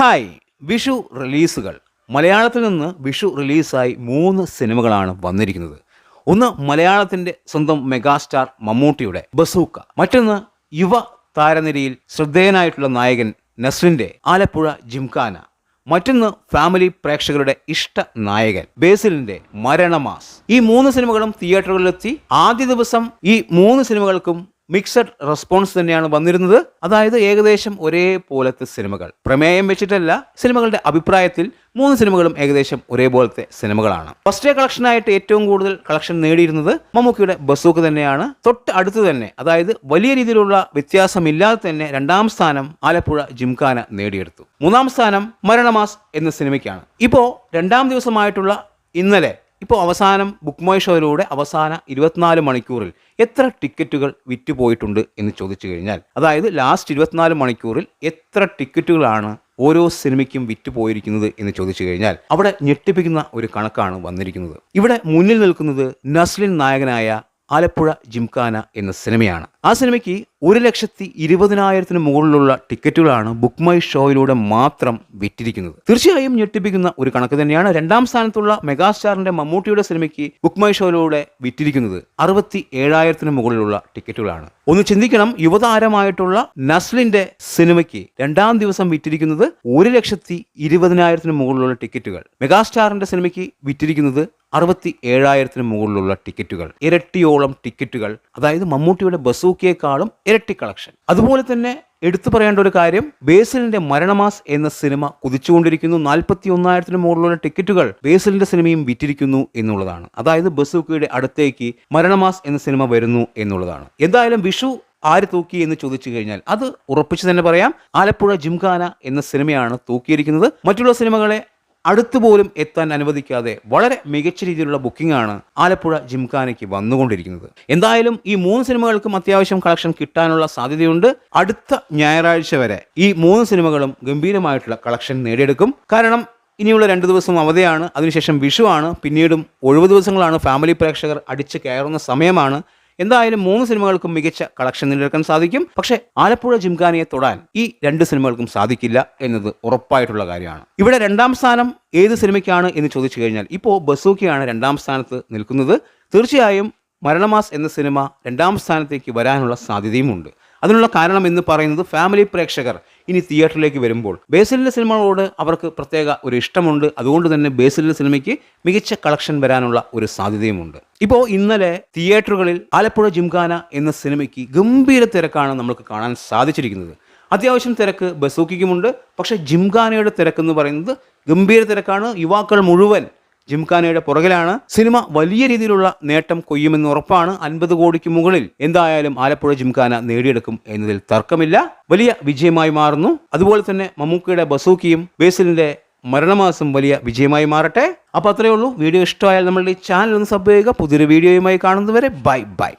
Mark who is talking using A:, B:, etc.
A: Hi Vishu റിലീസുകൾ മലയാളത്തിൽ നിന്ന് വിഷു റിലീസായി മൂന്ന് സിനിമകളാണ് വന്നിരിക്കുന്നത്. ഒന്ന് മലയാളത്തിന്റെ സ്വന്തം മെഗാസ്റ്റാർ മമ്മൂട്ടിയുടെ ബസൂക്ക. മറ്റൊന്ന് യുവ താരനിരയിൽ ശ്രദ്ധേയനായിട്ടുള്ള നായകൻ നസ്രിന്റെ ആലപ്പുഴ ജിംഖാന. മറ്റൊന്ന് ഫാമിലി പ്രേക്ഷകരുടെ ഇഷ്ട നായകൻ ബേസിലിന്റെ മരണമാസ്. ഈ മൂന്ന് സിനിമകളും തിയേറ്ററുകളിലെത്തി. ആദ്യ ദിവസം ഈ മൂന്ന് സിനിമകൾക്കും മിക്സഡ് റെസ്പോൺസ് തന്നെയാണ് വന്നിരുന്നത്. അതായത് ഏകദേശം ഒരേ പോലത്തെ സിനിമകൾ. പ്രമേയം വെച്ചിട്ടല്ല സിനിമകളുടെ അഭിപ്രായത്തിൽ മൂന്ന് സിനിമകളും ഏകദേശം ഒരേപോലത്തെ സിനിമകളാണ്. ഫസ്റ്റ് ഡേ കളക്ഷനായിട്ട് ഏറ്റവും കൂടുതൽ കളക്ഷൻ നേടിയിരുന്നത് മമ്മൂക്കിയുടെ ബസൂക്ക് തന്നെയാണ്. തൊട്ട് അടുത്ത് തന്നെ അതായത് വലിയ രീതിയിലുള്ള വ്യത്യാസമില്ലാതെ തന്നെ രണ്ടാം സ്ഥാനം ആലപ്പുഴ ജിംഖാന നേടിയെടുത്തു. മൂന്നാം സ്ഥാനം മരണമാസ് എന്ന സിനിമയ്ക്കാണ്. ഇപ്പോൾ രണ്ടാം ദിവസമായിട്ടുള്ള ഇന്നലെ ഇപ്പോൾ അവസാനം ബുക്ക് മൈ ഷോയിലൂടെ അവസാന ഇരുപത്തിനാല് മണിക്കൂറിൽ എത്ര ടിക്കറ്റുകൾ വിറ്റുപോയിട്ടുണ്ട് എന്ന് ചോദിച്ചു കഴിഞ്ഞാൽ അതായത് ലാസ്റ്റ് ഇരുപത്തിനാല് മണിക്കൂറിൽ എത്ര ടിക്കറ്റുകളാണ് ഓരോ സിനിമയ്ക്കും വിറ്റുപോയിരിക്കുന്നത് എന്ന് ചോദിച്ചു കഴിഞ്ഞാൽ അവിടെ ഞെട്ടിപ്പിക്കുന്ന ഒരു കണക്കാണ് വന്നിരിക്കുന്നത്. ഇവിടെ മുന്നിൽ നിൽക്കുന്നത് നസ്ലിൻ നായകനായ ആലപ്പുഴ ജിംഖാന എന്ന സിനിമയാണ്. ആ സിനിമയ്ക്ക് ഒരു ലക്ഷത്തി ഇരുപതിനായിരത്തിന് മുകളിലുള്ള ടിക്കറ്റുകളാണ് ബുക്ക് മൈ ഷോയിലൂടെ മാത്രം വിറ്റിരിക്കുന്നത്. തീർച്ചയായും ഞെട്ടിപ്പിക്കുന്ന ഒരു കണക്ക് തന്നെയാണ് രണ്ടാം സ്ഥാനത്തുള്ള മെഗാസ്റ്റാറിന്റെ മമ്മൂട്ടിയുടെ സിനിമയ്ക്ക് ബുക്ക് മൈ ഷോയിലൂടെ വിറ്റിരിക്കുന്നത് അറുപത്തി ഏഴായിരത്തിന് മുകളിലുള്ള ടിക്കറ്റുകളാണ്. ഒന്ന് ചിന്തിക്കണം യുവതാരമായിട്ടുള്ള നസ്ലിന്റെ സിനിമയ്ക്ക് രണ്ടാം ദിവസം വിറ്റിരിക്കുന്നത് ഒരു ലക്ഷത്തി ഇരുപതിനായിരത്തിന് മുകളിലുള്ള ടിക്കറ്റുകൾ. മെഗാസ്റ്റാറിന്റെ സിനിമയ്ക്ക് വിറ്റിരിക്കുന്നത് അറുപത്തി ഏഴായിരത്തിന് മുകളിലുള്ള ടിക്കറ്റുകൾ ഇരട്ടിയോളം ടിക്കറ്റുകൾ അതായത് മമ്മൂട്ടിയുടെ ബസൂക്കിയേക്കാളും ഇരട്ടി കളക്ഷൻ. അതുപോലെ തന്നെ എടുത്തു പറയേണ്ട ഒരു കാര്യം ബേസിലിന്റെ മരണമാസ് എന്ന സിനിമ കുതിച്ചുകൊണ്ടിരിക്കുന്നു. നാൽപ്പത്തി ഒന്നായിരത്തിന് മുകളിലുള്ള ടിക്കറ്റുകൾ ബേസിലിന്റെ സിനിമയും വിറ്റിരിക്കുന്നു എന്നുള്ളതാണ്. അതായത് ബസൂക്കയുടെ അടുത്തേക്ക് മരണമാസ് എന്ന സിനിമ വരുന്നു എന്നുള്ളതാണ്. എന്തായാലും വിഷു ആര് തൂക്കി എന്ന് ചോദിച്ചു കഴിഞ്ഞാൽ അത് ഉറപ്പിച്ചു തന്നെ പറയാം. ആലപ്പുഴ ജിംഖാന എന്ന സിനിമയാണ് തൂക്കിയിരിക്കുന്നത്. മറ്റുള്ള സിനിമകളെ അടുത്തുപോലും എത്താൻ അനുവദിക്കാതെ വളരെ മികച്ച രീതിയിലുള്ള ബുക്കിംഗ് ആണ് ആലപ്പുഴ ജിംഖാനയ്ക്ക് വന്നുകൊണ്ടിരിക്കുന്നത്. എന്തായാലും ഈ മൂന്ന് സിനിമകൾക്കും അത്യാവശ്യം കളക്ഷൻ കിട്ടാനുള്ള സാധ്യതയുണ്ട്. അടുത്ത ഞായറാഴ്ച വരെ ഈ മൂന്ന് സിനിമകളും ഗംഭീരമായിട്ടുള്ള കളക്ഷൻ നേടിയെടുക്കും. കാരണം ഇനിയുള്ള രണ്ട് ദിവസം അവധിയാണ് അതിനുശേഷം വിഷുവാണ് പിന്നീടും ഒഴിവ് ദിവസങ്ങളാണ് ഫാമിലി പ്രേക്ഷകർ അടിച്ച് കയറുന്ന സമയമാണ്. എന്തായാലും മൂന്ന് സിനിമകൾക്കും മികച്ച കളക്ഷൻ നിലനിൽക്കാൻ സാധിക്കും. പക്ഷെ ആലപ്പുഴ ജിംഖാനയെ തൊടാൻ ഈ രണ്ട് സിനിമകൾക്കും സാധിക്കില്ല എന്നത് ഉറപ്പായിട്ടുള്ള കാര്യമാണ്. ഇവിടെ രണ്ടാം സ്ഥാനം ഏത് സിനിമയ്ക്കാണ് എന്ന് ചോദിച്ചു കഴിഞ്ഞാൽ ഇപ്പോൾ ബസൂക്കിയാണ് രണ്ടാം സ്ഥാനത്ത് നിൽക്കുന്നത്. തീർച്ചയായും മരണമാസ് എന്ന സിനിമ രണ്ടാം സ്ഥാനത്തേക്ക് വരാനുള്ള സാധ്യതയുമുണ്ട്. അതിനുള്ള കാരണം എന്ന് പറയുന്നത് ഫാമിലി പ്രേക്ഷകർ ഇനി തിയേറ്ററിലേക്ക് വരുമ്പോൾ. ബേസിലിന്റെ സിനിമകളോട് അവർക്ക് പ്രത്യേക ഒരു ഇഷ്ടമുണ്ട്. അതുകൊണ്ട് തന്നെ ബേസിലിന്റെ സിനിമയ്ക്ക് മികച്ച കളക്ഷൻ വരാനുള്ള ഒരു സാധ്യതയുമുണ്ട്. ഇപ്പോൾ ഇന്നലെ തിയേറ്ററുകളിൽ ആലപ്പുഴ ജിംഖാന എന്ന സിനിമയ്ക്ക് ഗംഭീര തിരക്കാണ് നമുക്ക് കാണാൻ സാധിച്ചിരിക്കുന്നത്. അത്യാവശ്യം തിരക്ക് ബസൂക്കിക്കുമുണ്ട്. പക്ഷേ ജിംഖാനയുടെ തിരക്കെന്ന് പറയുന്നത് ഗംഭീര തിരക്കാണ്. യുവാക്കൾ മുഴുവൻ ജിംഖാനയുടെ പുറകിലാണ്. സിനിമ വലിയ രീതിയിലുള്ള നേട്ടം കൊയ്യുമെന്ന് ഉറപ്പാണ്. അൻപത് കോടിക്ക് മുകളിൽ എന്തായാലും ആലപ്പുഴ ജിംഖാന നേടിയെടുക്കും എന്നതിൽ തർക്കമില്ല. വലിയ വിജയമായി മാറുന്നു. അതുപോലെ തന്നെ മമ്മൂക്കയുടെ ബസൂക്കിയും ബേസിലിന്റെ മരണമാസം വലിയ വിജയമായി മാറട്ടെ. അപ്പോൾ അത്രയേ ഉള്ളൂ. വീഡിയോ ഇഷ്ടമായാൽ നമ്മളുടെ ഈ ചാനൽ ഒന്ന് സബ് ചെയ്യുക. പുതിയൊരു വീഡിയോയുമായി കാണുന്നതുവരെ ബൈ ബൈ.